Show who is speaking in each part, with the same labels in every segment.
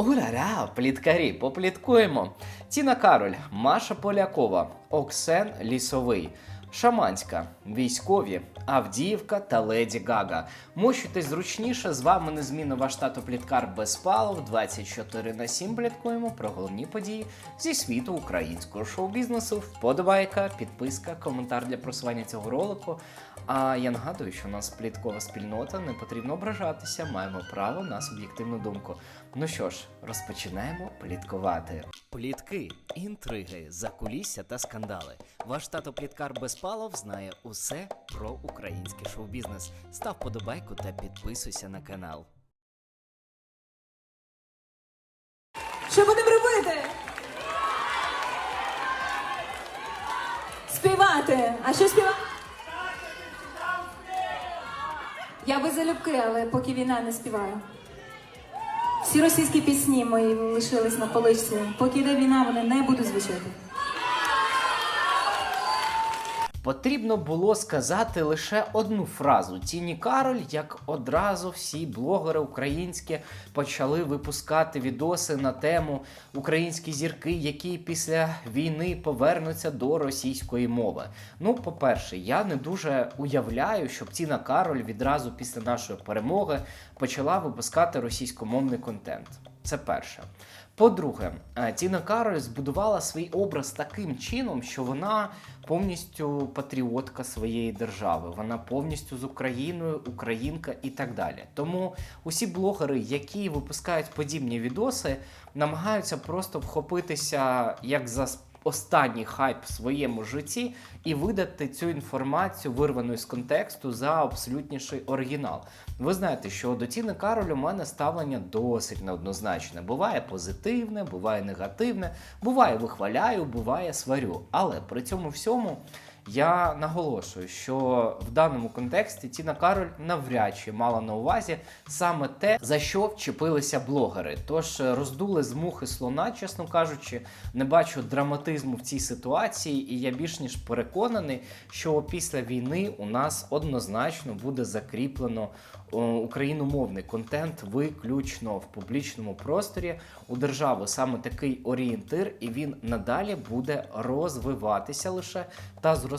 Speaker 1: Урара, пліткарі, попліткуємо. Тіна Кароль, Маша Полякова, Оксен Лісовий. Шаманська, військові, Авдіївка та Леді Гага. Мощуйтесь зручніше. З вами незмінно ваш тато Пліткар Безпалов. 24 на 7 пліткуємо про головні події зі світу українського шоу-бізнесу. Вподобайка, підписка, коментар для просування цього ролику. А я нагадую, що у нас пліткова спільнота, не потрібно ображатися, маємо право на суб'єктивну думку. Ну що ж, розпочинаємо пліткувати. Плітки, інтриги, закулісся та скандали. Ваш тато Пліткар Безпалов знає усе про український шоу-бізнес. Став подобайку та підписуйся на канал.
Speaker 2: Що будемо робити? Співати. А що співати? Я би залюбки, але поки війна не співаю. Всі російські пісні мої лишились на поличці. Поки йде війна, вони не будуть звучати.
Speaker 1: Потрібно було сказати лише одну фразу Тіні Кароль, як одразу всі блогери українські почали випускати відоси на тему українські зірки, які після війни повернуться до російської мови. Ну, по-перше, я не дуже уявляю, щоб Тіна Кароль відразу після нашої перемоги почала випускати російськомовний контент. Це перше. По-друге, е, Тіна Кароль збудувала свій образ таким чином, що вона повністю патріотка своєї держави. Вона повністю з Україною, українка і так далі. Тому усі блогери, які випускають подібні відоси, намагаються просто вхопитися як за останній хайп в своєму житті і видати цю інформацію, вирвану з контексту, за абсолютніший оригінал. Ви знаєте, що до Тіни Кароль у мене ставлення досить неоднозначне. Буває позитивне, буває негативне, буває вихваляю, буває сварю. Але при цьому всьому. Я наголошую, що в даному контексті Тіна Кароль навряд чи мала на увазі саме те, за що вчепилися блогери. Тож е, роздули з мухи слона, чесно кажучи, не бачу драматизму в цій ситуації, і я більш ніж переконаний, що після війни у нас однозначно буде закріплено україномовний контент виключно в публічному просторі у держави саме такий орієнтир, і він надалі буде розвиватися лише та зростати.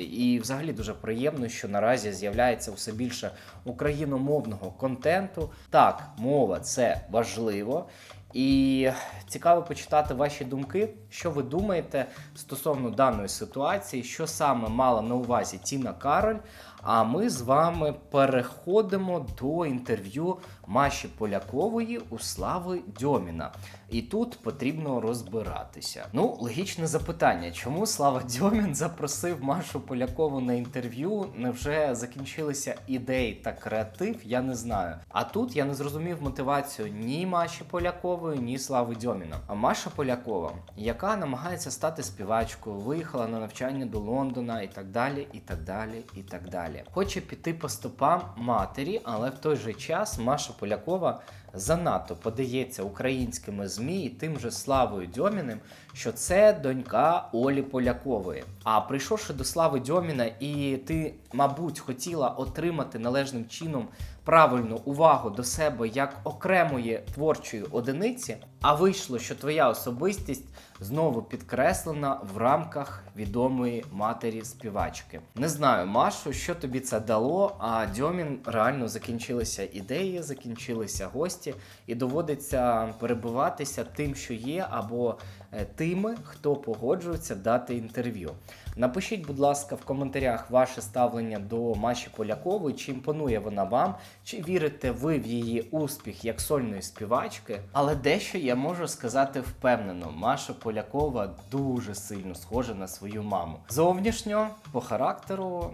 Speaker 1: І взагалі дуже приємно, що наразі з'являється все більше україномовного контенту. Так, мова це важливо. І цікаво почитати ваші думки, що ви думаєте стосовно даної ситуації, що саме мала на увазі Тіна Кароль. А ми з вами переходимо до інтерв'ю Маші Полякової у Слави Дьоміна. І тут потрібно розбиратися. Ну, логічне запитання, чому Слава Дьомін запросив Машу Полякову на інтерв'ю? Невже закінчилися ідеї та креатив? Я не знаю. А тут я не зрозумів мотивацію ні Маші Полякової, ні Слави Дьоміна. А Маша Полякова, яка намагається стати співачкою, виїхала на навчання до Лондона і так далі, і так далі, і так далі. Хоче піти по стопам матері, але в той же час Маша Полякова занадто подається українськими ЗМІ і тим же Славою Дьоміним, що це донька Олі Полякової. А прийшовши до Слави Дьоміна, і ти, мабуть, хотіла отримати належним чином правильну увагу до себе як окремої творчої одиниці, а вийшло, що твоя особистість знову підкреслена в рамках відомої матері співачки. Не знаю, Машу, що тобі це дало. А Дьомін реально закінчилися ідеї, закінчилися гості, і доводиться перебуватися тим, що є, або е, тими, хто погоджується дати інтерв'ю. Напишіть, будь ласка, в коментарях ваше ставлення до Маші Полякової, чи імпонує вона вам, чи вірите ви в її успіх як сольної співачки. Але дещо я можу сказати впевнено, Маша Полякова дуже сильно схожа на свою маму. Зовнішньо, по характеру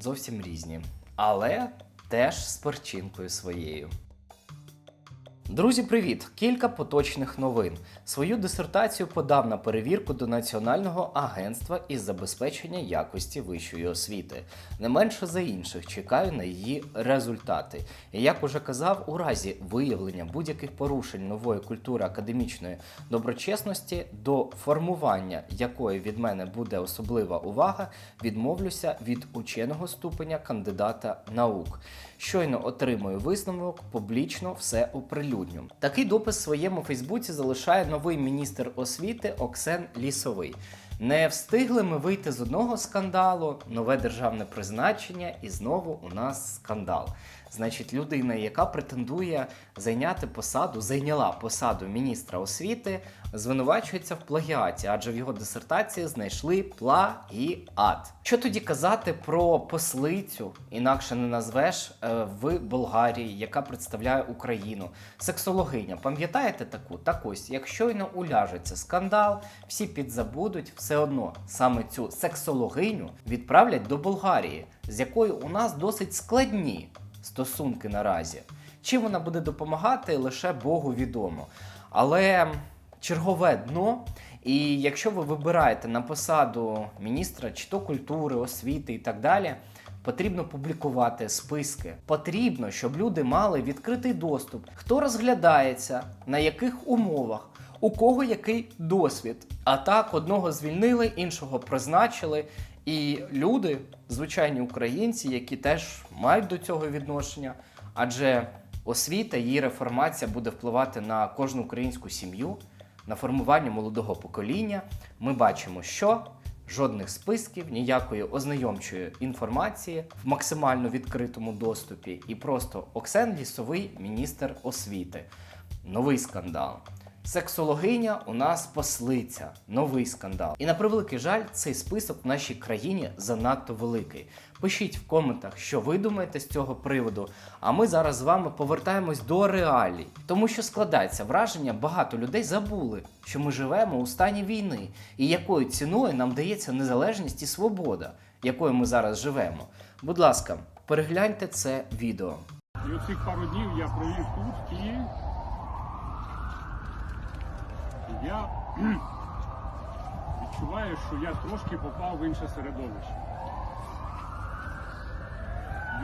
Speaker 1: зовсім різні, але теж з перчинкою своєю. Друзі, привіт! Кілька поточних новин. Свою дисертацію подав на перевірку до Національного агентства із забезпечення якості вищої освіти. Не менше за інших чекаю на її результати. І як уже казав, у разі виявлення будь-яких порушень нової культури академічної доброчесності, до формування якої від мене буде особлива увага, відмовлюся від ученого ступеня кандидата наук. Щойно отримую висновок, публічно все оприлюдню. Такий допис в своєму Фейсбуці залишає новий міністр освіти Оксен Лісовий. Не встигли ми вийти з одного скандалу, нове державне призначення, і знову у нас скандал. Значить, людина, яка претендує зайняти посаду, зайняла посаду міністра освіти, звинувачується в плагіаті, адже в його дисертації знайшли плагіат. Що тоді казати про послицю, інакше не назвеш е, в Болгарії, яка представляє Україну? Сексологиня, пам'ятаєте таку? Так ось, як щойно уляжеться скандал, всі підзабудуть, все одно саме цю сексологиню відправлять до Болгарії, з якою у нас досить складні стосунки наразі. Чим вона буде допомагати, лише Богу відомо. Але чергове дно. І якщо ви вибираєте на посаду міністра чи то культури, освіти і так далі, потрібно публікувати списки. Потрібно, щоб люди мали відкритий доступ, хто розглядається, на яких умовах, у кого який досвід. А так одного звільнили, іншого призначили. І люди, звичайні українці, які теж мають до цього відношення, адже освіта, її реформація буде впливати на кожну українську сім'ю, на формування молодого покоління. Ми бачимо, що жодних списків, ніякої ознайомчої інформації в максимально відкритому доступі, і просто Оксен Лісовий, міністр освіти. Новий скандал. Сексологиня у нас послиця, новий скандал. І на превеликий жаль, цей список в нашій країні занадто великий. Пишіть в коментах, що ви думаєте з цього приводу. А ми зараз з вами повертаємось до реалій, тому що складається враження, багато людей забули, що ми живемо у стані війни, і якою ціною нам дається незалежність і свобода, якою ми зараз живемо. Будь ласка, перегляньте це відео.
Speaker 3: І оцих пару днів я провів тут. І я відчуваю, що я трошки попав в інше середовище.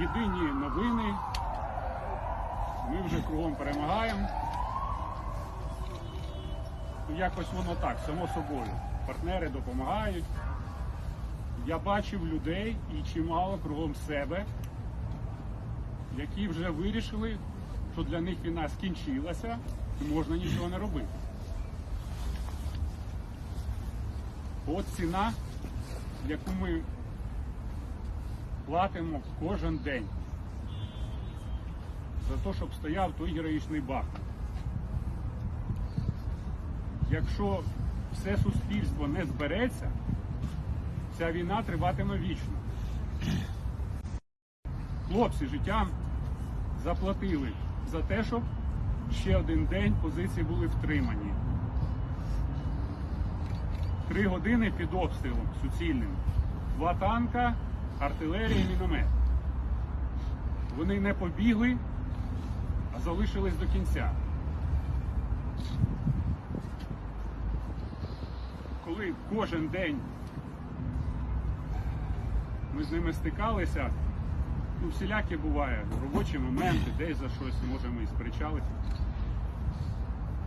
Speaker 3: Єдині новини. Ми вже кругом перемагаємо. Ну, Якось воно так, само собою. Партнери допомагають. Я бачив людей і чимало кругом себе, які вже вирішили, що для них війна скінчилася і можна нічого не робити. От ціна, яку ми платимо кожен день за те, щоб стояв той героїчний Бахмут. Якщо все суспільство не збереться, ця війна триватиме вічно. Хлопці життям заплатили за те, щоб ще один день позиції були втримані. Три години під обстрілом суцільним. Два танка, артилерія і міномет. Вони не побігли, а залишились до кінця. Коли кожен день ми з ними стикалися, ну, всіляке буває, робочі моменти, десь за щось можемо і сперечалися.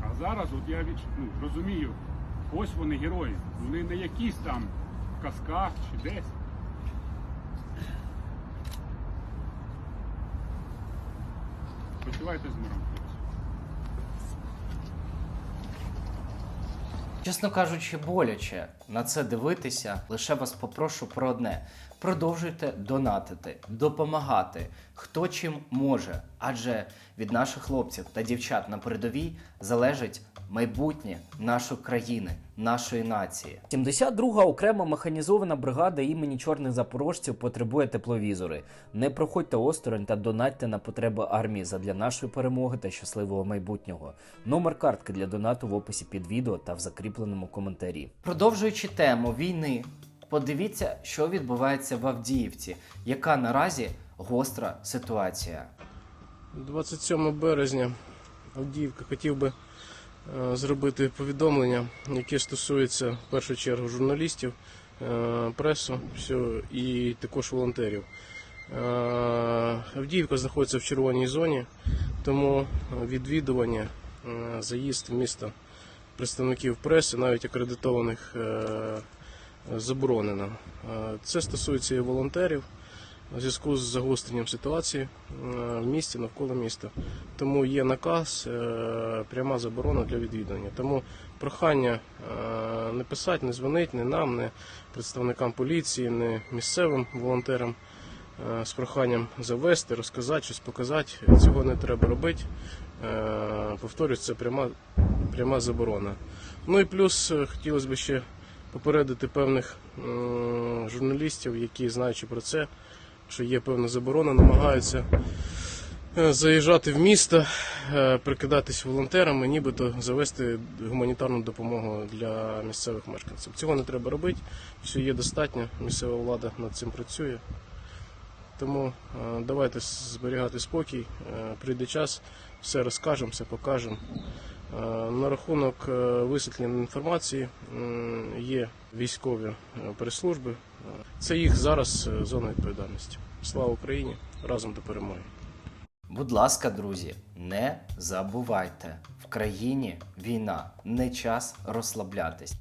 Speaker 3: А зараз от я відч... ну, розумію, ось вони герої. Вони не якісь там в казках чи десь. Почувайте з миром.
Speaker 1: Чесно кажучи, боляче на це дивитися. Лише вас попрошу про одне: продовжуйте донатити, допомагати, хто чим може. Адже від наших хлопців та дівчат на передовій залежить майбутнє нашої країни, нашої нації. 72-га окрема механізована бригада імені чорних запорожців потребує тепловізори. Не проходьте осторонь та донатьте на потреби армії задля нашої перемоги та щасливого майбутнього. Номер картки для донату в описі під відео та в закріпленому коментарі. Продовжуючи тему війни, подивіться, що відбувається в Авдіївці, яка наразі гостра ситуація.
Speaker 4: 27 березня Авдіївка хотів би е, зробити повідомлення, яке стосується в першу чергу журналістів, е, пресу і також волонтерів. Е, Авдіївка знаходиться в червоній зоні, тому відвідування, заїзд в місто представників преси, навіть акредитованих, заборонено. Е, Це стосується і волонтерів. у зв'язку з загостренням ситуації е, в місті навколо міста. Тому є наказ, е, пряма заборона для відвідування. Тому прохання не писати, не дзвонити, не нам, не представникам поліції, не місцевим волонтерам з проханням завести, розказати, щось показати. Цього не треба робити. Повторюсь, це пряма, пряма заборона. Ну і плюс хотілося б ще попередити певних журналістів, які знаючи про це, що є певна заборона, намагаються е, заїжджати в місто, е, прикидатись волонтерами, нібито завести гуманітарну допомогу для місцевих мешканців. Цього не треба робити, все є достатньо, місцева влада над цим працює. Тому е, давайте зберігати спокій, е, прийде час, все розкажемо, все покажемо. Е, На рахунок е, висвітлення інформації є військові е, прес-служби. Це їх зараз зона відповідальності. Слава Україні! Разом до перемоги!
Speaker 1: Будь ласка, друзі, не забувайте, в країні війна, не час розслаблятись.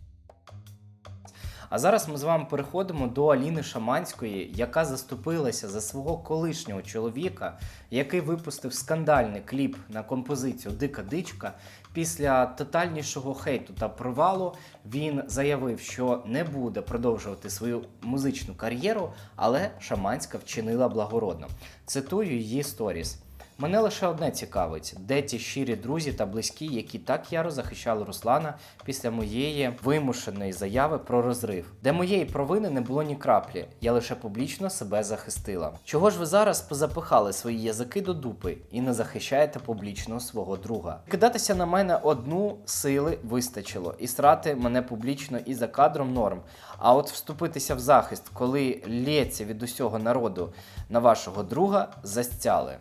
Speaker 1: А зараз ми з вами переходимо до Аліни Шаманської, яка заступилася за свого колишнього чоловіка, який випустив скандальний кліп на композицію Дика дичка. Після тотальнішого хейту та провалу він заявив, що не буде продовжувати свою музичну кар'єру, але Шаманська вчинила благородно. Цитую її сторіс. Мене лише одне цікавить, де ті щирі друзі та близькі, які так яро захищали Руслана після моєї вимушеної заяви про розрив, де моєї провини не було ні краплі. Я лише публічно себе захистила. Чого ж ви зараз позапихали свої язики до дупи і не захищаєте публічно свого друга? Кидатися на мене одну сили вистачило, і срати мене публічно і за кадром норм. А от вступитися в захист, коли лється від усього народу на вашого друга, застяли.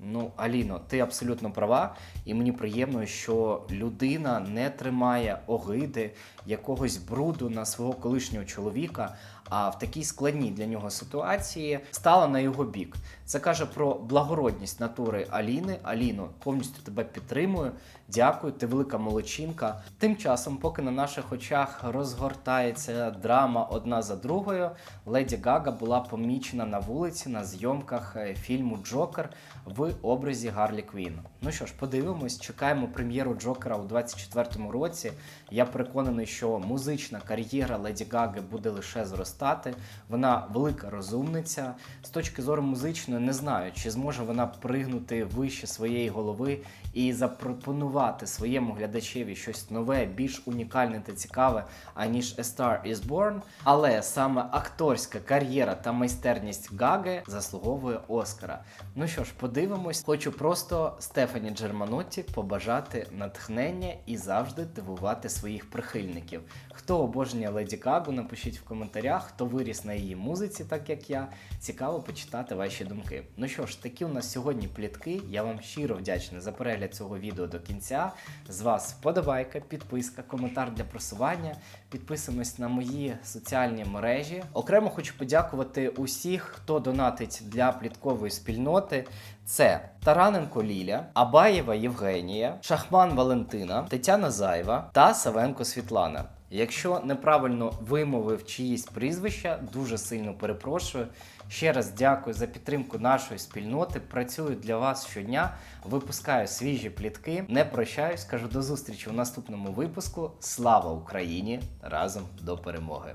Speaker 1: Ну, Аліно, ти абсолютно права, і мені приємно, що людина не тримає огиди якогось бруду на свого колишнього чоловіка, а в такій складній для нього ситуації стала на його бік. Це каже про благородність натури Аліни. Аліно, повністю тебе підтримую. Дякую, ти велика молодчинка. Тим часом, поки на наших очах розгортається драма одна за другою, Леді Гага була помічена на вулиці на зйомках е, фільму Джокер в образі Гарлі Квін. Ну що ж, подивимось, чекаємо прем'єру Джокера у 24-му році. Я переконаний, що музична кар'єра Леді Гаги буде лише зростати. Вона велика розумниця. З точки зору музичної, не знаю, чи зможе вона пригнути вище своєї голови і запропонувати своєму глядачеві щось нове, більш унікальне та цікаве, аніж A Star is Born. Але саме акторська кар'єра та майстерність Гаги заслуговує Оскара. Ну що ж, подивимось. Хочу просто Стефані Джерманотті побажати натхнення і завжди дивувати своїх прихильників. Хто обожнює Леді Гагу, напишіть в коментарях, хто виріс на її музиці, так як я. Цікаво почитати ваші думки. Ну що ж, такі у нас сьогодні плітки. Я вам щиро вдячний за перегляд цього відео до кінця. З вас вподобайка, підписка, коментар для просування. Підписуємось на мої соціальні мережі. Окремо хочу подякувати усіх, хто донатить для пліткової спільноти. Це Тараненко Ліля, Абаєва Євгенія, Шахман Валентина, Тетяна Зайва та Савенко Світлана. Якщо неправильно вимовив чиїсь прізвища, дуже сильно перепрошую. Ще раз дякую за підтримку нашої спільноти. Працюю для вас щодня, випускаю свіжі плітки. Не прощаюсь, кажу до зустрічі у наступному випуску. Слава Україні! Разом до перемоги!